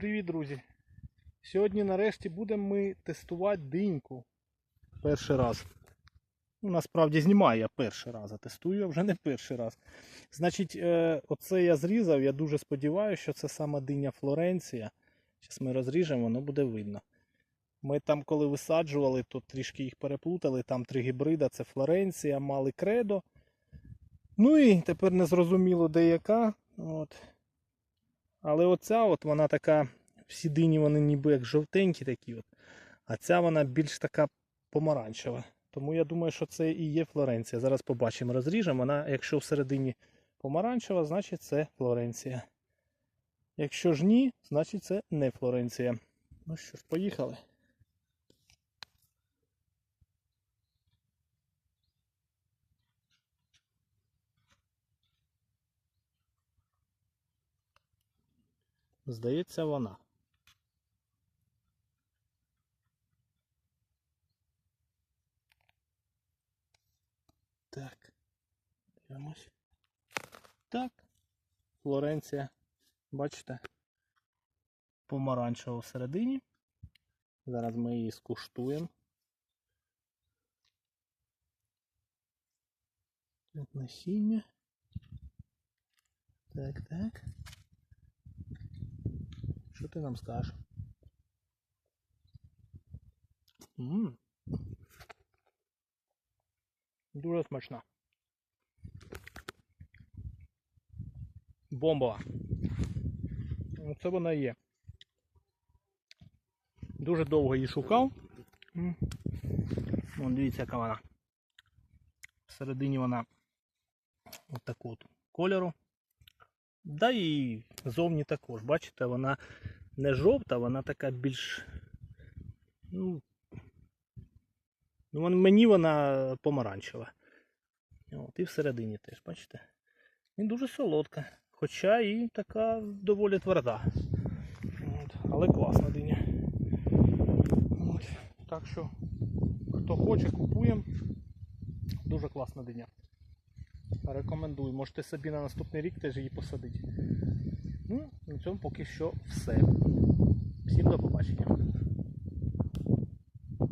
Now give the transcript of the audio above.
Привіт, друзі! Сьогодні нарешті будемо ми тестувати диньку. Перший раз. Ну, насправді знімаю я перший раз, а тестую я вже не перший раз. Значить, е, оце я зрізав. Я дуже сподіваюся, що це саме диня Флоренція. Зараз ми розріжемо, воно буде видно. Ми там, коли висаджували, то трішки їх переплутали. Там три гібрида: це Флоренція, мали кредо. Ну і тепер не зрозуміло, де яка. От. Але оця от вона така, всі дині вони ніби як жовтенькі такі. от. А ця вона більш така помаранчева. Тому я думаю, що це і є Флоренція. Зараз побачимо, розріжемо. Вона, якщо всередині помаранчева, значить це Флоренція. Якщо ж ні, значить це не Флоренція. Ну що ж, поїхали. Здається, вона. Так. Дивимось. Так. Флоренція. Бачите? Помаранчева всередині. Зараз ми її скуштуємо. Тут насіння. Так, так. Що ти нам скажеш? Ммм. Дуже смачна. Бомбова. Це вона є. Дуже довго її шукав. Вон, дивіться, яка вона. Всередині вона от такого кольору. Да і зовні також. Бачите, вона не жовта, вона така більш. Ну, ну мені вона помаранчева. От, і всередині теж, бачите? І дуже солодка. Хоча і така доволі тверда. От, але класна диня. От, так що, хто хоче, купуємо. Дуже класна диня. Рекомендую. Можете собі на наступний рік теж її посадити. Ну, на цьому поки що все. Всім до побачення.